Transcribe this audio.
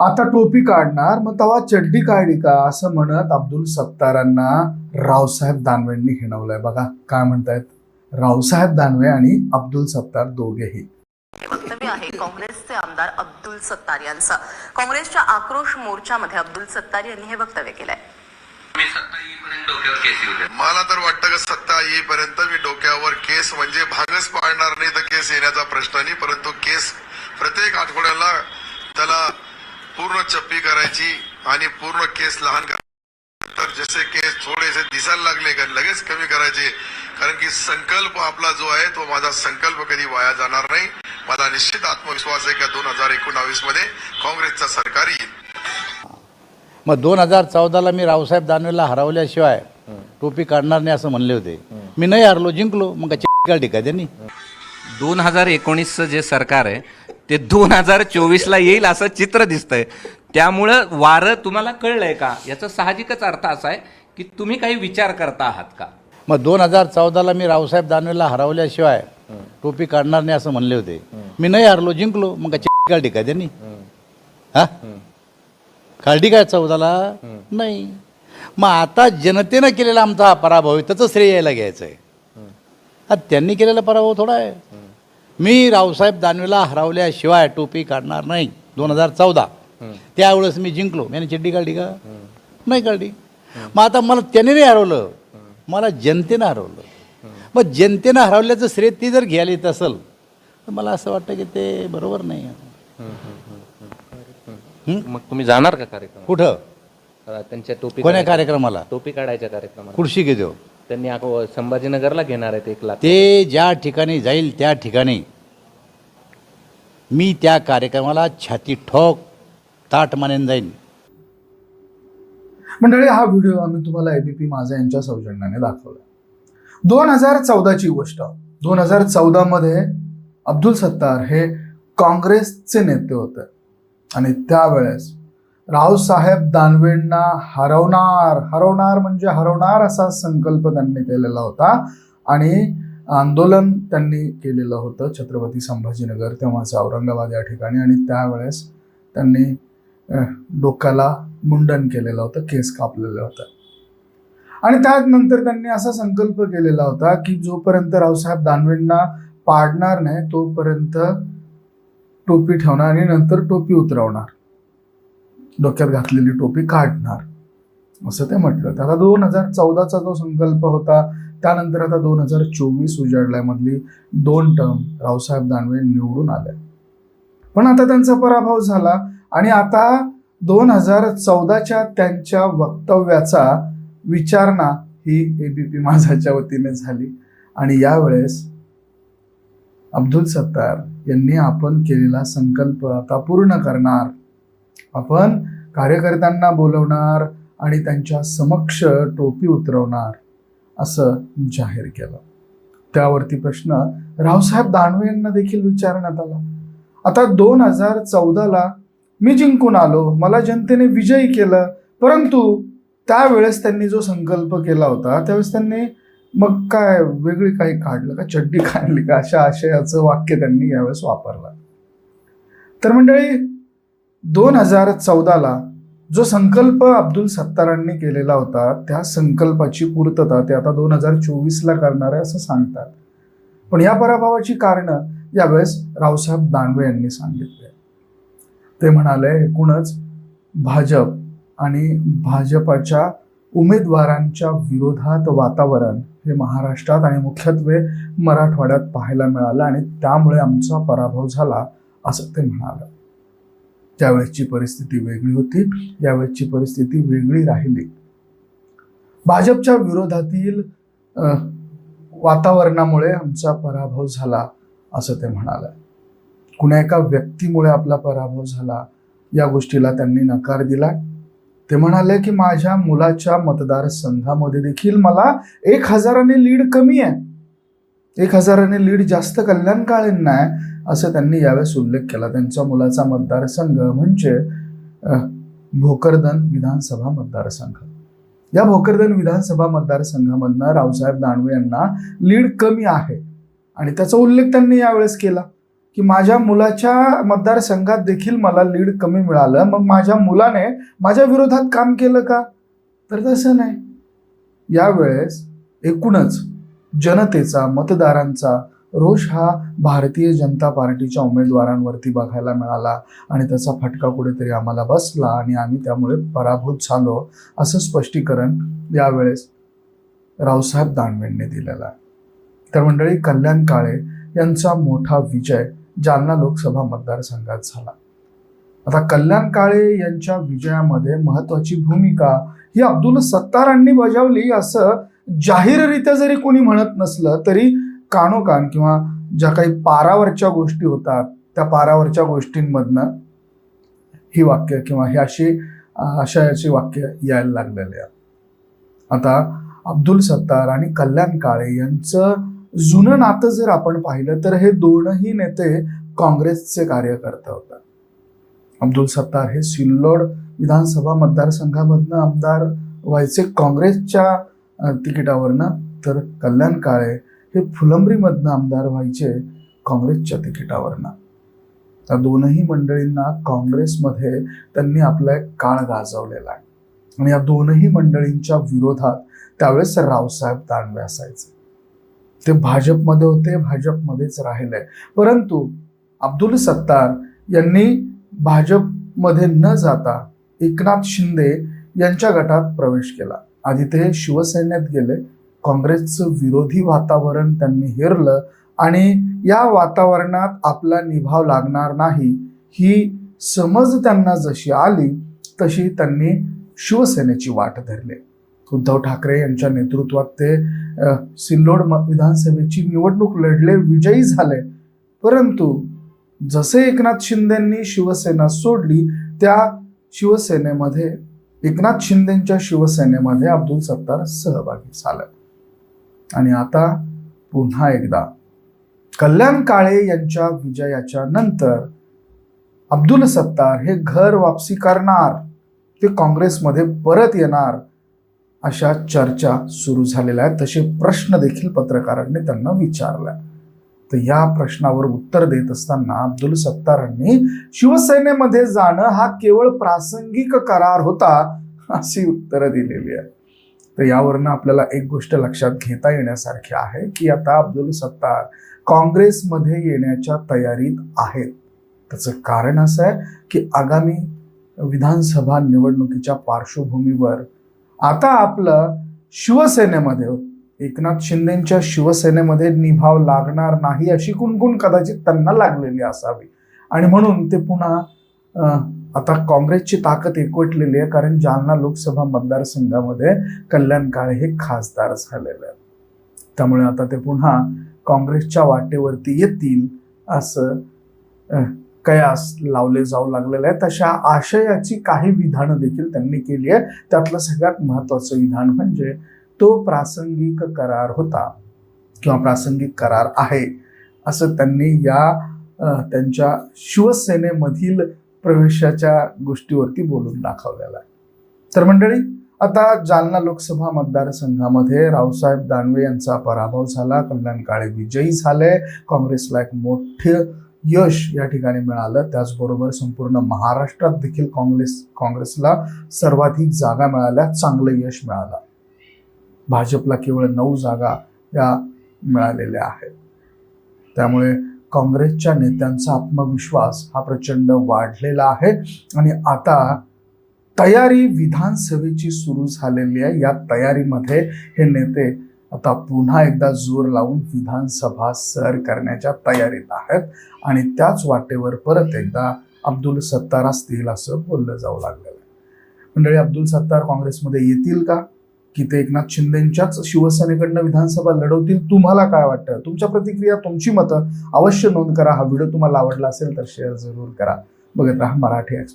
आता टोपी काढणार मग तवा चड्डी काढली का? असं म्हणत अब्दुल सत्तारांना रावसाहेब दानवेंनी हिणवलंय. बघा काय म्हणतायत? रावसाहेब दानवे आणि अब्दुल सत्तार दोघेही. वक्तव्य आहे काँग्रेसचे आमदार अब्दुल सत्तार यांचं. काँग्रेसच्या आक्रोश मोर्चामध्ये अब्दुल सत्तार यांनी हे वक्तव्य केलंय. मी सत्ता येईपर्यंत डोक्यावर केस येऊ द्या. मला तर वाटतं का सत्ता येईपर्यंत मी डोक्यावर केस म्हणजे भागच पाडणार नाही तर केस येण्याचा प्रश्न नाही परंतु केस प्रत्येक आठवड्याला त्याला पूर्ण चप्पी करायची आणि पूर्ण केस लहान करायचे तर जसे केस थोडेसे दिसायला लागले का लगेच कमी करायचे. कारण की संकल्प आपला जो आहे तो माझा संकल्प कधी वाया जाणार नाही. माझा निश्चित आत्मविश्वास आहे का दोन हजार एकोणावीसमध्ये काँग्रेसचं सरकार येईल. मग दोन हजार चौदाला मी रावसाहेब दानवेला हरवल्याशिवाय टोपी काढणार नाही असं म्हणले होते. मी नाही हरलो जिंकलो. मग काय टिका त्यांनी? दोन हजार एकोणीसचं जे सरकार आहे ते दोन हजार चोवीसला येईल असं चित्र दिसतंय. त्यामुळं वारं तुम्हाला कळलंय का? याचा साहजिकच अर्थ असा आहे की तुम्ही काही विचार करता आहात का? मग दोन हजार चौदाला मी रावसाहेब दानवेला हरवल्याशिवाय टोपी काढणार नाही असं म्हणले होते. मी नाही हरलो जिंकलो. मग काय टिका त्यांनी? हा. काढली काय चौदाला? नाही. मग आता जनतेनं केलेला आमचा हा पराभव आहे त्याचं श्रेय यायला घ्यायचं आहे हा त्यांनी केलेला पराभव थोडा आहे. मी रावसाहेब दानवेला हरवल्याशिवाय टोपी काढणार नाही दोन हजार चौदा. त्यावेळेस मी जिंकलो. मी चिड्डी काढली का? नाही काढली. मग आता मला त्याने नाही हरवलं. मला जनतेनं हरवलं. मग जनतेनं हरवल्याचं श्रेय ती जर घ्यायला येत असेल तर मला असं वाटतं की ते बरोबर नाही. मग तुम्ही जाणार का कार्यक्रम कुठं? त्यांच्या टोपी कोण्या कार्यक्रमाला? टोपी काढायच्या कार्यक्रमाला. खुर्शी घेतो. त्यांनी आको- संभाजीनगरला घेणार आहेत एक लाख ते ज्या ठिकाणी जाईल त्या ठिकाणी मी त्या कार्यक्रमाला छाती ठोक ताट मानेन जाईन. मंडळी हा व्हिडिओ आम्ही तुम्हाला एबीपी माझा यांच्या सौजन्याने दाखवला. दोन हजार चौदाची गोष्ट. दोन हजार चौदामध्ये अब्दुल सत्तार हे काँग्रेसचे नेते होते. आणि त्यावेळेस रावसाहेब दानवेंना हरवणार हरवणार म्हणजे हरवणार असा संकल्प त्यांनी केलेला होता. आणि आंदोलन त्यांनी केलेलं होतं छत्रपती संभाजीनगर तेव्हाचं औरंगाबाद या ठिकाणी. आणि त्यावेळेस त्यांनी डोक्याला मुंडन केलेलं होतं केस कापलेलं होतं. आणि त्यानंतर त्यांनी असा संकल्प केलेला होता की जोपर्यंत रावसाहेब दानवेंना पाडणार नाही तोपर्यंत टोपी ठेवणार आणि नंतर टोपी उतरवणार. डोक्यात घातलेली टोपी काढणार. असं ते म्हटलं तर आता दोन हजार चौदाचा जो संकल्प होता त्यानंतर आता दोन हजार चोवीस उजाडल्यामधली दोन टर्म रावसाहेब दानवे निवडून आले. पण आता त्यांचा पराभव झाला आणि आता दोन हजार चौदाच्या त्यांच्या वक्तव्याचा विचारणा ही ए बी पी माझाच्या वतीने झाली. आणि यावेळेस अब्दुल सत्तार यांनी आपण केलेला संकल्प आता पूर्ण करणार. आपण कार्यकर्त्यांना बोलवणार आणि त्यांच्या समक्ष टोपी उतरवणार असं जाहीर केलं. त्यावरती प्रश्न रावसाहेब दानवे यांना देखील विचारण्यात आला. आता दोन हजार चौदाला मी जिंकून आलो मला जनतेने विजयी केलं परंतु त्यावेळेस त्यांनी जो संकल्प केला होता त्यावेळेस त्यांनी मग काय वेगळी काही काढलं का? चड्डी काढली का? अशा आशयाचं वाक्य त्यांनी यावेळेस वापरलं. तर मंडळी दोन हजार चौदाला जो संकल्प अब्दुल सत्तारांनी केलेला होता त्या संकल्पाची पूर्तता ते आता दोन हजार चोवीसला करणार आहे असं सांगतात. पण या पराभवाची कारणं यावेळेस रावसाहेब दानवे यांनी सांगितले. ते म्हणाले एकूणच भाजप आणि भाजपाच्या उमेदवारांच्या विरोधात वातावरण हे महाराष्ट्रात आणि मुख्यत्वे मराठवाड्यात पाहायला मिळालं आणि त्यामुळे आमचा पराभव झाला असं ते म्हणाले. त्यावेळेसची परिस्थिती वेगळी होती यावेळेसची परिस्थिती वेगळी राहिली. भाजपच्या विरोधातील वातावरणामुळे आमचा पराभव झाला असं ते म्हणाले. कुण्या एका व्यक्तीमुळे आपला पराभव झाला या गोष्टीला त्यांनी नकार दिला. ते म्हणाले की माझ्या मुलाच्या मतदारसंघामध्ये देखील मला एक हजाराने लीड कमी आहे. एक हजाराने लीड जास्त कल्याण काळेंना आहे असं त्यांनी यावेळेस उल्लेख केला. त्यांच्या मुलाचा मतदारसंघ म्हणजे भोकरदन विधानसभा मतदारसंघ. या भोकरदन विधानसभा मतदारसंघामधनं रावसाहेब दानवे यांना लीड कमी आहे. आणि त्याचा उल्लेख त्यांनी यावेळेस केला की माझ्या मुलाच्या मतदारसंघात देखील मला लीड कमी मिळालं. मग माझ्या मुलाने माझ्या विरोधात काम केलं का? तर तसं नाही. यावेळेस एकूणच जनतेचा मतदारांचा रोष हा भारतीय जनता पार्टीच्या उमेदवारांवरती बघायला मिळाला आणि त्याचा फटका कुठेतरी आम्हाला बसला आणि आम्ही त्यामुळे पराभूत झालो असं स्पष्टीकरण यावेळेस रावसाहेब दानवेंनी दिलेलं आहे. तर मंडळी कल्याण काळे यांचा मोठा विजय जालना लोकसभा मतदारसंघात झाला. आता कल्याण काळे यांच्या विजयामध्ये महत्वाची भूमिका ही अब्दुल सत्तारांनी बजावली असं जाहीररित्या जरी कोणी म्हणत नसलं तरी कानोकान किंवा ज्या काही पारावरच्या गोष्टी होतात त्या पारावरच्या गोष्टींमधनं ही वाक्य किंवा हे अशी अशा वाक्य यायला लागलेली आहेत. आता अब्दुल सत्तार आणि कल्याण काळे यांचं जुनं नातं जर आपण पाहिलं तर हे दोनही नेते काँग्रेसचे कार्यकर्ते होतात अब्दुल सत्तार हे सिल्लोड विधानसभा मतदारसंघामधनं आमदार व्हायचे. काँग्रेसच्या तिकिटावरनं तर कल्याण काळे हे फुलंब्रीमधनं आमदार व्हायचे काँग्रेसच्या तिकिटावरनं. त्या दोनही मंडळींना काँग्रेसमध्ये त्यांनी आपला एक काळ गाजवलेला आहे. आणि या दोनही मंडळींच्या विरोधात त्यावेळेस रावसाहेब दानवे असायचे. ते भाजपमध्ये होते भाजपमध्येच राहिले. परंतु अब्दुल सत्तार यांनी भाजपमध्ये न जाता एकनाथ शिंदे यांच्या गटात प्रवेश केला. आधी ते शिवसेनेत गेले काँग्रेसचं विरोधी वातावरण त्यांनी हेरलं आणि या वातावरणात आपला निभाव लागणार नाही ही समज त्यांना जशी आली तशी त्यांनी शिवसेनेची वाट धरली. उद्धव ठाकरे यांच्या नेतृत्वात ते सिल्लोड म- विधानसभेची निवडणूक लढले विजयी झाले. परंतु जसे एकनाथ शिंदेंनी शिवसेना सोडली त्या शिवसेनेमध्ये एकनाथ शिंदेच्या शिवसेनेमध्ये अब्दुल सत्तार सहभागी झाला आणि आता पुन्हा एकदा कल्याण काळे यांच्या विजयाच्या नंतर अब्दुल सत्तार हे घर वापसी करणार ते काँग्रेसमध्ये परत येणार अशा चर्चा सुरू झालेल्या आहेत. तसे प्रश्न देखील पत्रकारांनी त्यांना विचारला. तर या प्रश्नावर उत्तर देत असताना अब्दुल सत्तारांनी शिवसेनेमध्ये जाणं हा केवळ प्रासंगिक करार होता अशी उत्तरं दिलेली आहे तर यावरनं आपल्याला एक गोष्ट लक्षात घेता येण्यासारखी आहे की आता अब्दुल सत्तार काँग्रेसमध्ये येण्याच्या तयारीत आहेत. त्याचं कारण असं आहे की आगामी विधानसभा निवडणुकीच्या पार्श्वभूमीवर आता आपलं शिवसेनेमध्ये एकनाथ शिंदेच्या शिवसेनेमध्ये निभाव लागणार नाही अशी कुणकुण कदाचित त्यांना लागलेली असावी. आणि म्हणून ते पुन्हा आता काँग्रेसची ताकद एकवटलेली आहे कारण जालना लोकसभा मतदारसंघामध्ये कल्याण काळे हे खासदार झालेले आहेत. त्यामुळे आता ते पुन्हा काँग्रेसच्या वाटेवरती येतील असं कयास लावले जाऊ लागलेले आहे तशा आशयाची काही विधानं देखील त्यांनी केली आहे त्यातलं सगळ्यात महत्त्वाचं विधान म्हणजे तो प्रासंगिक करार होता किंवा प्रासंगिक करार आहे असं त्यांनी या त्यांच्या शिवसेनेमधील प्रवेशाच्या गोष्टीवरती बोलून दाखवलेला आहे. तर मंडळी आता जालना लोकसभा मतदारसंघामध्ये रावसाहेब दानवे यांचा पराभव झाला कल्याण काळे विजयी झाले काँग्रेसला एक मोठं यश या ठिकाणी मिळालं. त्याचबरोबर संपूर्ण महाराष्ट्रात देखील काँग्रेस काँग्रेसला सर्वाधिक जागा मिळाल्या चांगलं यश मिळालं. भाजपला केवळ नऊ जागा या मिळालेल्या आहेत. त्यामुळे काँग्रेसच्या नेत्यांचा आत्मविश्वास हा प्रचंड वाढलेला आहे. आणि आता तयारी विधानसभेची सुरू झालेली आहे. या तयारीमध्ये हे नेते आता पुन्हा एकदा जोर लावून विधानसभा सर करण्याच्या तयारीत आहेत. आणि त्याच वाटेवर परत एकदा अब्दुल सत्तार असतील असं बोललं जाऊ लागलेलं आहे. मंडळी अब्दुल सत्तार काँग्रेसमध्ये येतील का? की ते एकनाथ शिंदेच्याच शिवसेनेकडनं विधानसभा लढवतील तुम्हाला काय वाटतं? तुमच्या प्रतिक्रिया तुमची मतं अवश्य नोंद करा. हा व्हिडिओ तुम्हाला आवडला असेल तर शेअर जरूर करा. बघत राहा मराठी एक्सप्रेस